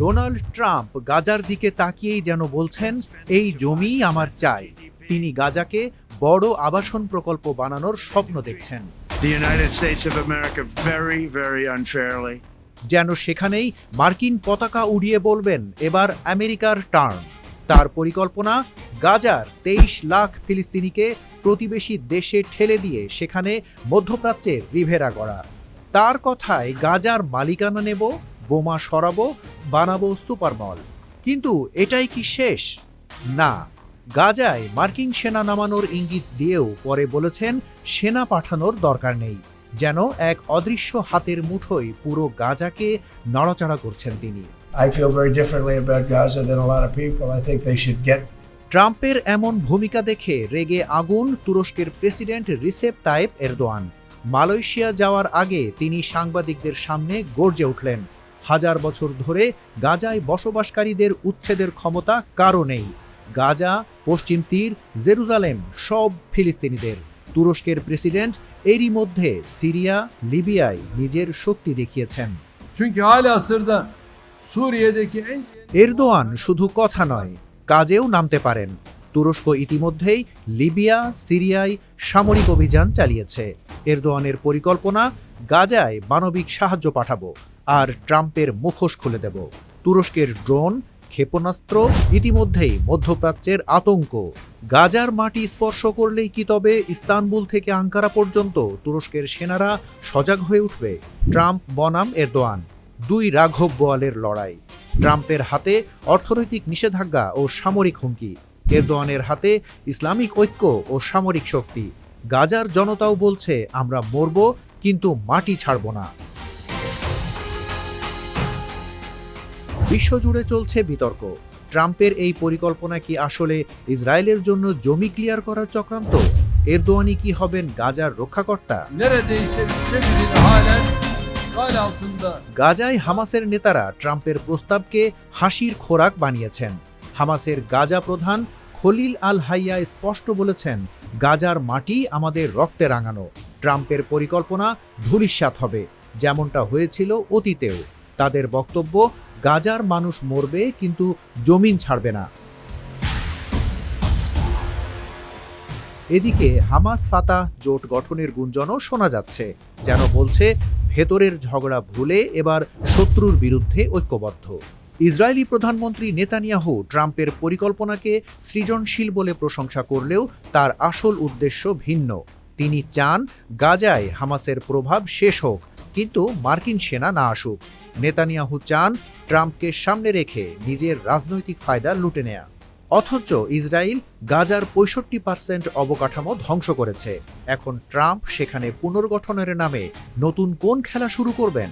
Donald Trump গাজার দিকে তাকিয়েই যেন বলছেন এই জমি আমার চাই। তিনি গাজাকে বড় আবাসন প্রকল্প বানানোর স্বপ্ন দেখছেন. যেন সেখানেই মার্কিন পতাকা উড়িয়ে বলবেন এবার আমেরিকার টার্ন। তার পরিকল্পনা গাজার তেইশ লাখ ফিলিস্তিনিকে প্রতিবেশী দেশে ঠেলে দিয়ে সেখানে মধ্যপ্রাচ্যের রিভেরা গড়া। তার কথায় গাজার মালিকানা নেব বোমা সরাবো বানাবো সুপারমল কিন্তু এটাই কি শেষ? না। গাজায় মার্কিন সেনা নামানোর ইঙ্গিত দিয়েও পরে বলেছেন সেনা পাঠানোর দরকার নেই। যেন এক অদৃশ্য হাতের মুঠোয় পুরো গাজাকে নড়াচড়া করছেন তিনি। I feel very differently about Gaza than a lot of people. I think they should get ট্রাম্পের এমন ভূমিকা দেখে রেগে আগুন তুরস্কের president Recep Tayyip Erdogan. Malaysia যাওয়ার আগে তিনি সাংবাদিকদের সামনে গর্জে উঠলেন। হাজার বছর ধরে গাজায় বসবাসকারীদের উচ্ছেদের ক্ষমতা কারও নেই। গাজা পশ্চিম তীর জেরুজালেম সব ফিলিস্তিনিদের। তুরস্কের প্রেসিডেন্ট এরই মধ্যে সিরিয়া লিবিয়ায় নিজের শক্তি দেখিয়েছেন। এরদোয়ান শুধু কথা নয় কাজেও নামতে পারেন। তুরস্ক ইতিমধ্যেই লিবিয়া সিরিয়ায় সামরিক অভিযান চালিয়েছে। এরদোয়ানের পরিকল্পনা গাজায় মানবিক সাহায্য পাঠাবো। আর ট্রাম্পের মুখোশ খুলে দেব। তুরস্কের ড্রোন, ক্ষেপণাস্ত্র, ইতিমধ্যেই মধ্যপ্রাচ্যের আতঙ্ক। গাজার মাটি স্পর্শ করলেই কি তবে ইস্তানবুল থেকে আঙ্কারা পর্যন্ত তুরস্কের সেনারা সজাগ হয়ে উঠবে, ট্রাম্প, বনাম, এরদোয়ান। দুই রাঘব বোয়ালের লড়াই। ট্রাম্পের হাতে অর্থনৈতিক নিষেধাজ্ঞা ও সামরিক হুমকি। এরদোয়ানের হাতে ইসলামিক ঐক্য ও সামরিক শক্তি। গাজার জনতাও বলছে, আমরা মরব, কিন্তু মাটি ছাড়ব না। বিশ্বজুড়ে চলছে বিতর্ক। ট্রাম্পের এই পরিকল্পনা কি আসলে ইসরায়েলের জন্য জমি ক্লিয়ার করার চক্রান্ত? এরদোয়ানি কি হবেন গাজার রক্ষাকর্তা? গাজায় হামাসের নেতারা ট্রাম্পের প্রস্তাবকে হাসির খোরাক বানিয়েছেন। হামাসের গাজা প্রধান খলিল আল হাইয়া স্পষ্ট বলেছেন, গাজার মাটি আমাদের রক্তে রাঙানো। ট্রাম্পের পরিকল্পনা ধূলিস্যাৎ হবে, যেমনটা হয়েছিল অতীতেও। তাদের বক্তব্য গাজার মানুষ মরবে, কিন্তু জমিন ছাড়বে না। এদিকে হামাস ফাতা জোট গঠনের গুঞ্জনও শোনা যাচ্ছে, যেন বলছে ভেতরের ঝগড়া ভুলে এবার শত্রুর বিরুদ্ধে ঐক্যবদ্ধ। ইসরায়েলি প্রধানমন্ত্রী নেতানিয়াহু ট্রাম্পের পরিকল্পনাকে সৃজনশীল বলে প্রশংসা করলেও তার আসল উদ্দেশ্য ভিন্ন। তিনি চান গাজায় হামাসের প্রভাব শেষ হোক কিন্তু মার্কিন সেনা না আসুক। নেতানিয়াহু চান ট্রাম্পকে সামনে রেখে নিজের রাজনৈতিক ফায়দা লুটে নেয়া। অথচ ইসরায়েল গাজার পঁয়ষট্টি পার্সেন্ট অবকাঠামো ধ্বংস করেছে। এখন ট্রাম্প সেখানে পুনর্গঠনের নামে নতুন কোন খেলা শুরু করবেন?